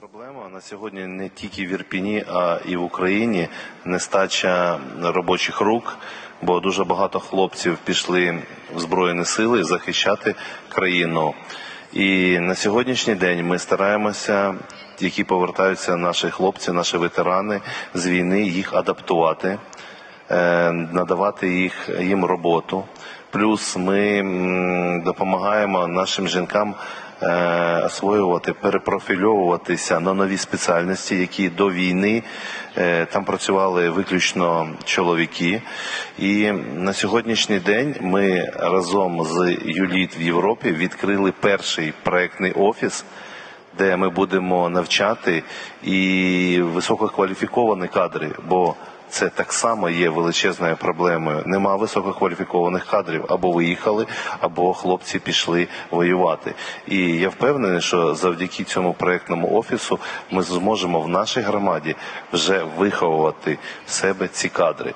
Проблема на сьогодні не тільки в Ірпіні, а і в Україні нестача робочих рук, бо дуже багато хлопців пішли в Збройні сили захищати країну. І на сьогоднішній день ми стараємося, які повертаються наші хлопці, наші ветерани з війни, їх адаптувати, надавати їх їм роботу. Плюс ми допомагаємо нашим жінкам е, освоювати, перепрофільовуватися на нові спеціальності, які до війни е, там працювали виключно чоловіки. І на сьогоднішній день ми разом з Юліт в Європі відкрили перший проектний офіс де ми будемо навчати і висококваліфіковані кадри, бо це так само є величезною проблемою. Нема висококваліфікованих кадрів або виїхали, або хлопці пішли воювати. І я впевнений, що завдяки цьому проектному офісу ми зможемо в нашій громаді вже виховувати в себе ці кадри.